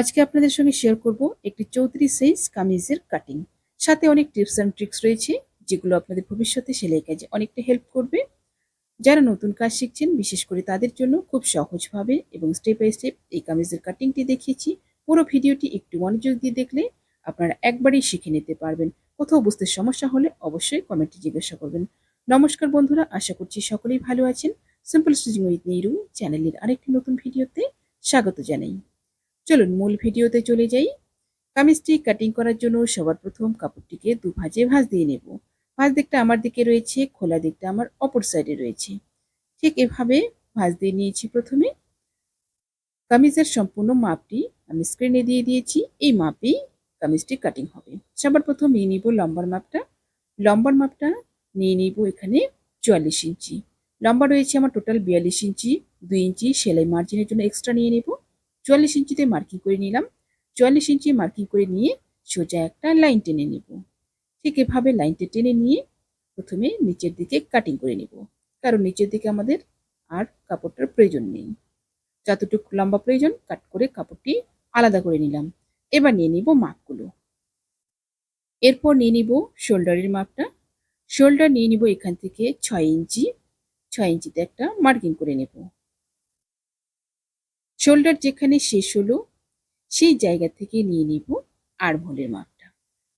আজকে আপনাদের সঙ্গে শেয়ার করব একটি চৌত্রিশ সাইজ কামিজের কাটিং সাথে অনেক টিপস অ্যান্ড ট্রিক্স রয়েছে, যেগুলো আপনাদের ভবিষ্যতে সেলাই কাজে অনেকটা হেল্প করবে। যারা নতুন কাজ শিখছেন, বিশেষ করে তাদের জন্য খুব সহজভাবে এবং স্টেপ বাই স্টেপ এই কামিজের কাটিংটি দেখিয়েছি। পুরো ভিডিওটি একটু মনোযোগ দিয়ে দেখলে আপনারা একবারেই শিখে নিতে পারবেন। কোথাও বুঝতে সমস্যা হলে অবশ্যই কমেন্টে জিজ্ঞাসা করবেন। নমস্কার বন্ধুরা, আশা করছি সকলেই ভালো আছেন। সিম্পল স্টিচিং উইথ নিরু চ্যানেলের আরেকটি নতুন ভিডিওতে স্বাগত জানাই। চলুন মূল ভিডিওতে চলে যাই। কামিজটি কাটিং করার জন্য সবার প্রথম কাপড়টিকে দু ভাজে ভাঁজ দিয়ে নেব। ভাঁজ দিকটা আমার দিকে রয়েছে, খোলা দিকটা আমার অপর সাইডে রয়েছে। ঠিক এভাবে ভাঁজ দিয়ে নিয়েছি প্রথমে। কামিজের সম্পূর্ণ মাপটি আমি স্ক্রিনে দিয়ে দিয়েছি। এই মাপেই কামিজটি কাটিং হবে। সবার প্রথম নিয়ে নিব লম্বার মাপটা। লম্বার মাপটা নিয়ে নিব এখানে চুয়াল্লিশ ইঞ্চি। লম্বা রয়েছে আমার টোটাল বিয়াল্লিশ ইঞ্চি, দুই ইঞ্চি সেলাই মার্জিনের জন্য এক্সট্রা নিয়ে নেব। চুয়াল্লিশ ইঞ্চিতে মার্কিং করে নিলাম। চুয়াল্লিশ ইঞ্চি মার্কিং করে নিয়ে সোজা একটা লাইন টেনে নেব। ঠিক এভাবে লাইনটা টেনে নিয়ে প্রথমে নিচের দিকে কাটিং করে নেব। কারণ নিচের দিকে আমাদের আর কাপড়টার প্রয়োজন নেই। যতটুকু লম্বা প্রয়োজন কাট করে কাপড়টি আলাদা করে নিলাম। এবার নিয়ে নিব মাপগুলো। এরপর নিয়ে নিব শোল্ডারের মাপটা। শোল্ডার নিয়ে নিব এখান থেকে ছয় ইঞ্চি। ছয় ইঞ্চিতে একটা মার্কিং করে নেব। শোল্ডার যেখানে শেষ হলো, সেই জায়গা থেকে নিয়ে নিব আড়ভোলের মাপটা।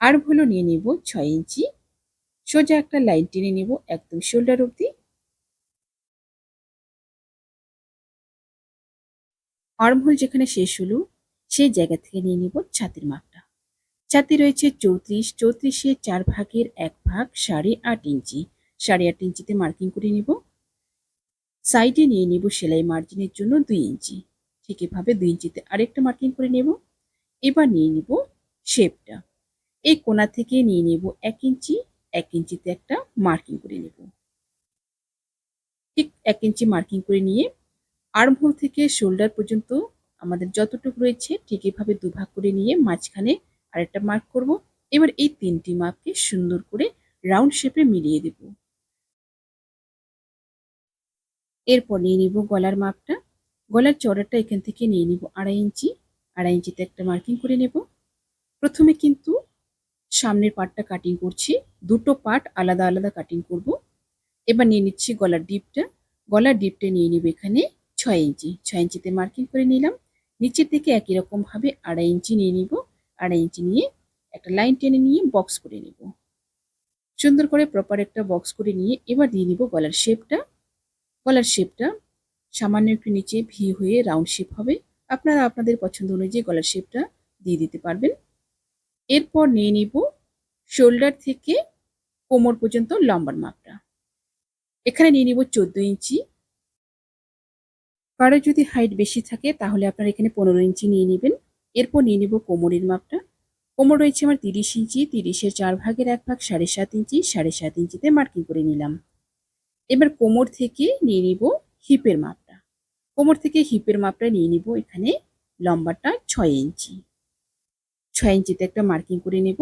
আড়ভোলও নিয়ে নিব ছয় ইঞ্চি। সোজা একটা লাইন টেনে নিব একদম শোল্ডার অবধি। আর্মহোল যেখানে শেষ হলো, সেই জায়গা থেকে নিয়ে নিব ছাতির মাপটা। ছাতি রয়েছে চৌত্রিশ, চৌত্রিশে চার ভাগের এক ভাগ সাড়ে আট ইঞ্চি। সাড়ে আট ইঞ্চিতে মার্কিং করে নিব। সাইডে নিয়ে নিব সেলাই মার্জিনের জন্য দুই ইঞ্চি। ঠিক এভাবে দুই ইঞ্চিতে আরেকটা মার্কিং করে নেব। এবার নিয়ে নিব শেপটা এই কোনা থেকে নিয়ে নেব এক ইঞ্চি, এক ইঞ্চিতে একটা মার্কিং করে নেব। ঠিক এক ইঞ্চি মার্কিং করে নিয়ে আর্মহোল থেকে শোল্ডার পর্যন্ত আমাদের যতটুকু রয়েছে ঠিক এভাবে দুভাগ করে নিয়ে মাঝখানে আরেকটা মার্ক করব। এবার এই তিনটি মাপকে সুন্দর করে রাউন্ড শেপে মিলিয়ে দেব। এরপর নিয়ে নিব গলার মাপটা। গলার চড়াটা এখান থেকে নিয়ে নিব আড়াই ইঞ্চি, আড়াই ইঞ্চিতে একটা মার্কিং করে নেব। প্রথমে কিন্তু সামনের পার্টটা কাটিং করছি, দুটো পার্ট আলাদা আলাদা কাটিং করব। এবার নিয়ে নিচ্ছি গলার ডিপটা গলার ডিপটা নিয়ে নিব এখানে ছয় ইঞ্চি, ছয় ইঞ্চিতে মার্কিং করে নিলাম। নিচের দিকে একই রকমভাবে আড়াই ইঞ্চি নিয়ে নিব, আড়াই ইঞ্চি নিয়ে একটা লাইন টেনে নিয়ে বক্স করে নেব। সুন্দর করে প্রপার একটা বক্স করে নিয়ে এবার দিয়ে নিব গলার শেপটা গলার শেপটা সামান্য একটু নিচে ভি হয়ে রাউন্ড শেপ হবে। আপনারা আপনাদের পছন্দ অনুযায়ী গলার শেপটা দিয়ে দিতে পারবেন। এরপর নিয়ে নিব শোল্ডার থেকে কোমর পর্যন্ত লম্বার মাপটা। এখানে নিয়ে নিব চোদ্দ ইঞ্চি। কারও যদি হাইট বেশি থাকে তাহলে আপনারা এখানে পনেরো ইঞ্চি নিয়ে নেবেন। এরপর নিয়ে নেব কোমরের মাপটা। কোমর রয়েছে আমার তিরিশ ইঞ্চি, তিরিশের চার ভাগের এক ভাগ, সাড়ে সাত ইঞ্চি, সাড়ে সাত ইঞ্চিতে মার্কিং করে নিলাম। এবার কোমর থেকে নিয়ে নিব হিপের মাপটা কোমর থেকে হিপের মাপটা নিয়ে নিব এখানে লম্বাটা ছয় ইঞ্চি। ছয় ইঞ্চিতে একটা মার্কিং করে নেব।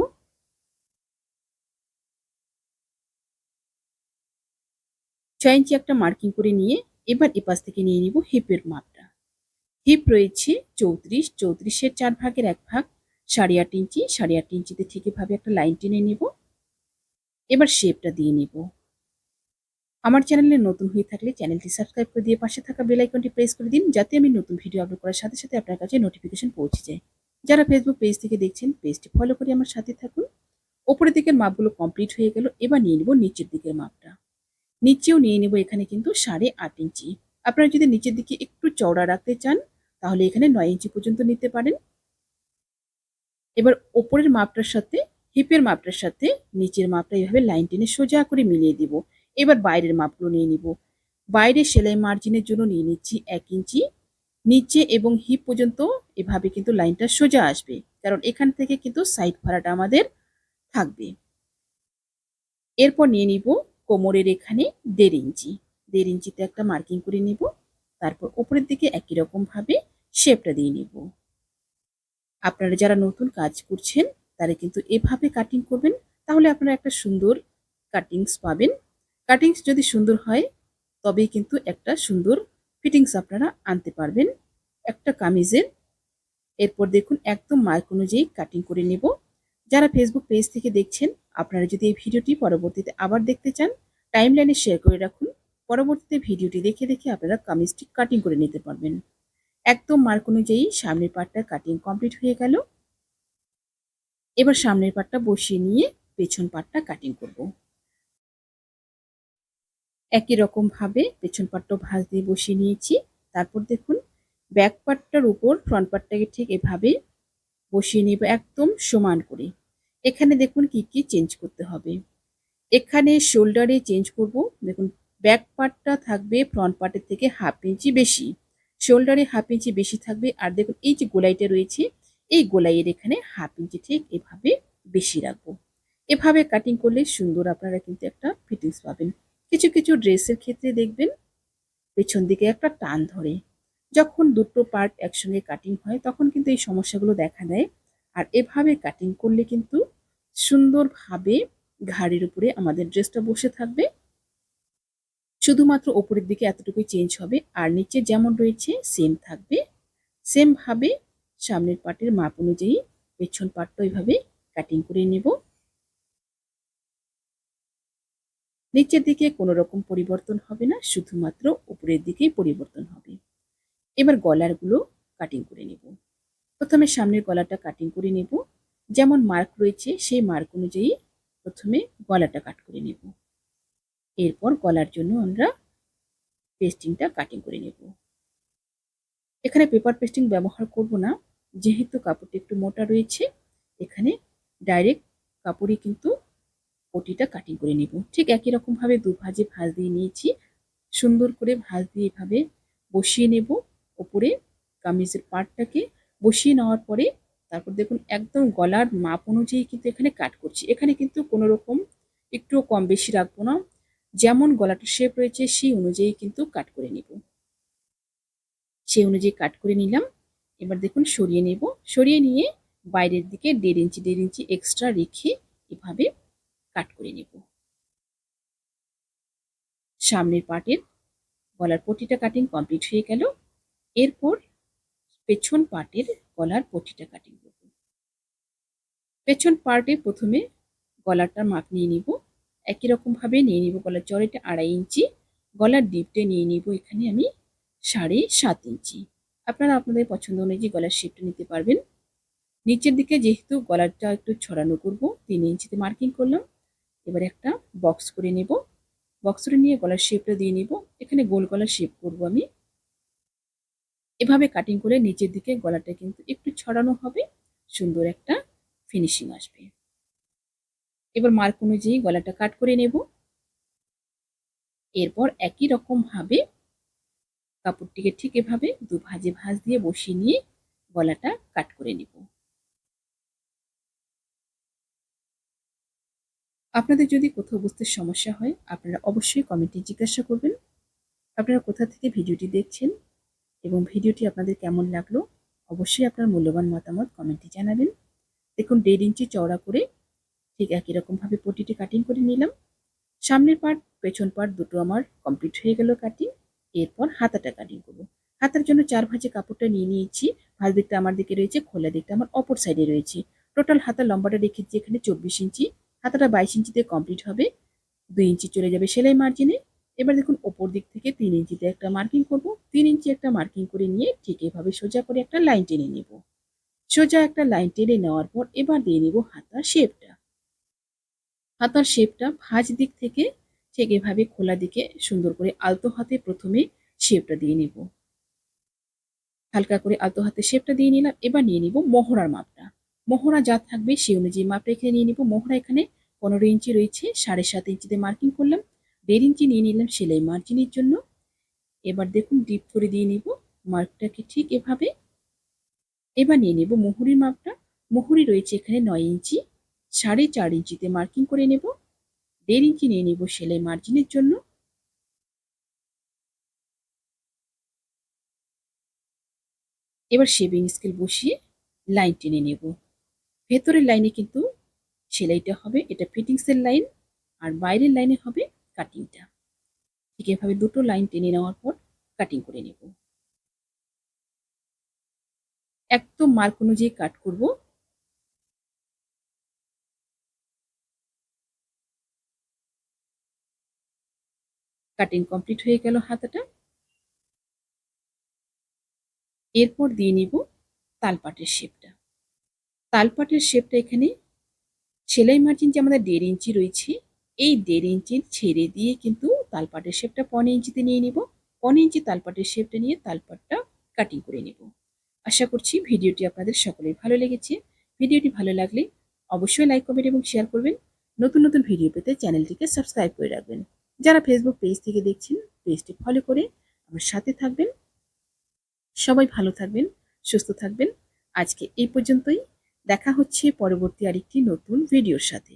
ছয় ইঞ্চি একটা মার্কিং করে নিয়ে এবার এপাশ থেকে নিয়ে নিব হিপের মাপটা। হিপ রয়েছে চৌত্রিশ, চৌত্রিশের চার ভাগের এক ভাগ, সাড়ে আট ইঞ্চি, সাড়ে আট ইঞ্চিতে ঠিক এভাবে একটা লাইন টেনে নেব। এবার শেপটা দিয়ে নেব। আমার চ্যানেলে নতুন হয়ে থাকলে চ্যানেলটি সাবস্ক্রাইব করে দিয়ে পাশে থাকা বেল আইকনটি প্রেস করে দিন যাতে আমি নতুন ভিডিও আপলোড করার সাথে সাথে আপনার কাছে নোটিফিকেশন পৌঁছে যায়। যারা ফেসবুক পেজ থেকে দেখছেন পেজটি ফলো করে আমার সাথে থাকুন। ওপরের দিকের মাপগুলো কমপ্লিট হয়ে গেল, এবার নিয়ে নেব নিচের দিকের মাপটা। নিচেও নিয়ে নেব এখানে কিন্তু সাড়ে আট ইঞ্চি। আপনারা যদি নিচের দিকে একটু চওড়া রাখতে চান, তাহলে এখানে নয় ইঞ্চি পর্যন্ত নিতে পারেন। এবার ওপরের মাপটার সাথে হিপের মাপটার সাথে নিচের মাপটা এইভাবে লাইন টেনে সোজা করে মিলিয়ে দিব। এবার বাইরের মাপগুলো নিয়ে নিব। বাইরে সেলাই মার্জিনের জন্য নিয়ে নিচ্ছি এক ইঞ্চি। নিচে এবং হিপ পর্যন্ত এভাবে কিন্তু লাইনটা সোজা আসবে, কারণ এখান থেকে কিন্তু সাইড ফাড়াটা আমাদের থাকবে। এরপর নিয়ে নিব কোমরের এখানে দেড় ইঞ্চি। দেড় ইঞ্চিতে একটা মার্কিং করে নিব, তারপর উপরের দিকে একই রকমভাবে শেপটা দিয়ে নিব। আপনারা যারা নতুন কাজ করছেন, তারা কিন্তু এভাবে কাটিং করবেন, তাহলে আপনারা একটা সুন্দর কাটিংস পাবেন। কাটিংস যদি সুন্দর হয়, তবেই কিন্তু একটা সুন্দর ফিটিংস আপনারা আনতে পারবেন। একটা কামিজের। এরপর দেখুন, একদম মার্ক অনুযায়ী কাটিং করে নেব। যারা ফেসবুক পেজ থেকে দেখছেন, আপনারা যদি এই ভিডিওটি পরবর্তীতে আবার দেখতে চান টাইম লাইনে শেয়ার করে রাখুন। পরবর্তীতে ভিডিওটি দেখে দেখে আপনারা কামিজটি কাটিং করে নিতে পারবেন। একদম মার্ক অনুযায়ী সামনের পার্টটা কাটিং কমপ্লিট হয়ে গেল। এবার সামনের পার্টটা বসিয়ে নিয়ে পেছন পার্টটা কাটিং করব। একই রকম ভাবে পেছন পার্টটাও ভাঁজ দিয়ে বসিয়ে নিয়েছি। তারপর দেখুন ব্যাক পার্টটার উপর ফ্রন্ট পার্টটাকে ঠিক এভাবে বসিয়ে নেব একদম সমান করে। এখানে দেখুন কি কি চেঞ্জ করতে হবে। এখানে শোল্ডারে চেঞ্জ করব। দেখুন ব্যাক পার্টটা থাকবে ফ্রন্ট পার্টের থেকে হাফ ইঞ্চি বেশি। শোল্ডারে হাফ ইঞ্চি বেশি থাকবে। আর দেখুন, এই যে গোলাইটা রয়েছে, এই গোলাইয়ের এখানে হাফ ইঞ্চি ঠিক এভাবে বেশি রাখব। এভাবে কাটিং করলে সুন্দর আপনারা কিন্তু একটা ফিটিংস পাবেন। কিছু কিছু ড্রেসের ক্ষেত্রে দেখবেন, পেছন দিকে একটা টান ধরে। যখন দুটো পার্ট একসঙ্গে কাটিং হয়, তখন কিন্তু এই সমস্যাগুলো দেখা দেয়। আর এভাবে কাটিং করলে কিন্তু সুন্দরভাবে ঘাড়ের উপরে আমাদের ড্রেসটা বসে থাকবে। শুধুমাত্র ওপরের দিকে এতটুকুই চেঞ্জ হবে, আর নিচে যেমন রয়েছে সেম থাকবে। সেমভাবে সামনের পার্টের মাপ অনুযায়ী পেছন পার্টটা ওইভাবে কাটিং করে নেব। নিচের দিকে কোনো রকম পরিবর্তন হবে না, শুধুমাত্র উপরের দিকেই পরিবর্তন হবে। এবার গলারগুলো কাটিং করে নেব। প্রথমে সামনের গলাটা কাটিং করে নেব। যেমন মার্ক রয়েছে, সেই মার্ক অনুযায়ী প্রথমে গলাটা কাট করে নেব। এরপর গলার জন্য আমরা পেস্টিংটা কাটিং করে নেব। এখানে পেপার পেস্টিং ব্যবহার করব না, যেহেতু কাপড়টি একটু মোটা রয়েছে, এখানে ডাইরেক্ট কাপড়ই কিন্তু পটিটা কাটিং করে নেব। ঠিক একই রকমভাবে দু ভাজে ভাজ দিয়ে নিয়েছি। সুন্দর করে ভাজ দিয়ে এভাবে বসিয়ে নেব ওপরে কামিজের পার্টটাকে বসিয়ে নেওয়ার পরে তারপর দেখুন একদম গলার মাপ অনুযায়ী কিন্তু এখানে কাট করছি। এখানে কিন্তু কোনো রকম একটুও কম বেশি রাখব না। যেমন গলাটার শেপ রয়েছে সেই অনুযায়ী কিন্তু কাট করে নেব। সেই অনুযায়ী কাট করে নিলাম। এবার দেখুন সরিয়ে নেব। সরিয়ে নিয়ে বাইরের দিকে দেড় ইঞ্চি দেড় ইঞ্চি এক্সট্রা রেখে এভাবে কাট করে নেব। সামনের পার্টের গলার পটিটা কাটিং কমপ্লিট হয়ে গেল। এরপর পেছন পার্টের গলার পটিটা কাটিং করব। পেছন পার্টে প্রথমে গলাটার মাপ নিয়ে নিব। একই রকম ভাবে নিয়ে নিব গলার চড়াইটা আড়াই ইঞ্চি, গলার ডিপটে নিয়ে নিব এখানে আমি সাড়ে সাত ইঞ্চি। আপনারা আপনাদের পছন্দ অনুযায়ী গলার শেপটা নিতে পারবেন। নিচের দিকে যেহেতু গলারটা একটু ছড়ানো করব, তিন ইঞ্চিতে মার্কিং করলাম। এবার একটা বক্স করে নেব। বক্স করে নিয়ে গলার শেপটা দিয়ে নিব। এখানে গোল গলার শেপ করব আমি। এভাবে কাটিং করে নিচের দিকে গলাটা কিন্তু একটু ছড়ানো হবে। সুন্দর একটা ফিনিশিং আসবে। এবার মার্ক অনুযায়ী গলাটা কাট করে নেব। এরপর একই রকম ভাবে কাপড়টিকে ঠিক এভাবে দু ভাজে ভাজ দিয়ে বসিয়ে নিয়ে গলাটা কাট করে নেব। আপনাদের যদি কোথাও বুঝতে সমস্যা হয়, আপনারা অবশ্যই কমেন্টে জিজ্ঞাসা করবেন। আপনারা কোথা থেকে ভিডিওটি দেখছেন এবং ভিডিওটি আপনাদের কেমন লাগল, অবশ্যই আপনার মূল্যবান মতামত কমেন্টে জানাবেন। দেখুন, দেড় ইঞ্চি চওড়া করে ঠিক একই রকমভাবে পটিটি কাটিং করে নিলাম। সামনের পার্ট পেছন পার্ট দুটো আমার কমপ্লিট হয়ে গেল কাটিং এরপর হাতাটা কাটিং করব। হাতার জন্য চার ভাজে কাপড়টা নিয়ে নিয়েছি। ভাজ দিকটা আমার দিকে রয়েছে, খোলা দিকটা আমার অপর সাইডে রয়েছে। টোটাল হাতার লম্বাটা রেখেছি এখানে চব্বিশ ইঞ্চি। হাতাটা বাইশ ইঞ্চিতে কমপ্লিট হবে। দুই ইঞ্চি চলে যাবে সেলাই মার্জিনে এবার দেখুন ওপর দিক থেকে তিন ইঞ্চিতে একটা মার্কিং করব। তিন ইঞ্চি একটা মার্কিং করে নিয়ে ঠিক এভাবে সোজা করে একটা লাইন টেনে নেব। সোজা একটা লাইন টেনে নেওয়ার পর এবার দিয়ে নেব হাতার শেপটা হাতার শেপটা ভাঁজ দিক থেকে ঠিক এভাবে খোলা দিকে সুন্দর করে আলতো হাতে প্রথমে শেপটা দিয়ে নেব। হালকা করে আলতো হাতে শেপটা দিয়ে নিলাম। এবার নিয়ে নিব মহড়ার মাপটা। মহড়া যা থাকবে সেই অনুযায়ী মাপটা এখানে নিয়ে নিব। মহড়া এখানে পনেরো ইঞ্চি রয়েছে, সাড়ে সাত ইঞ্চিতে মার্কিং করলাম। দেড় ইঞ্চি নিয়ে নিলাম সেলাই মার্জিনের জন্য। এবার দেখুন ডিপ করে দিয়ে নিব মার্কটাকে ঠিক এভাবে। এবার নিয়ে নেব মুহুরির মাপটা। মুহুরি রয়েছে এখানে নয় ইঞ্চি, সাড়ে চার ইঞ্চিতে মার্কিং করে নেব। দেড় ইঞ্চি নিয়ে নেব সেলাই মার্জিনের জন্য। এবার শেভিং স্কেল বসিয়ে লাইন টেনে নেব। ভেতরের লাইনে কিন্তু সেলাইটা হবে, এটা ফিটিংসের লাইন আর বাইরের লাইনে হবে কাটিংটা। ঠিক এভাবে দুটো লাইন টেনে নেওয়ার পর কাটিং করে নেব। একদম মার্ক অনুযায়ী কাট করব। কাটিং কমপ্লিট হয়ে গেল হাতাটা। এরপর দিয়ে নিব তালপাটের শেপটা তালপাটের শেপটা এখানে। সেলাই মার্জিন যে আমাদের দেড় ইঞ্চি রয়েছে, এই দেড় ইঞ্চির ছেড়ে দিয়ে কিন্তু তালপাটের শেপটা পনেরো ইঞ্চিতে নিয়ে নিব। পনেরো ইঞ্চি তালপাটের শেপটা নিয়ে তালপাটটা কাটিং করে নেব। আশা করছি ভিডিওটি আপনাদের সকলের ভালো লেগেছে। ভিডিওটি ভালো লাগলে অবশ্যই লাইক কমেন্ট এবং শেয়ার করবেন। নতুন নতুন ভিডিও পেতে চ্যানেলটিকে সাবস্ক্রাইব করে রাখবেন। যারা ফেসবুক পেজ থেকে দেখছেন পেজটি ফলো করে আমার সাথে থাকবেন। সবাই ভালো থাকবেন, সুস্থ থাকবেন। আজকে এই পর্যন্তই। দেখা হচ্ছে পরবর্তী আরেকটি নতুন ভিডিওর সাথে।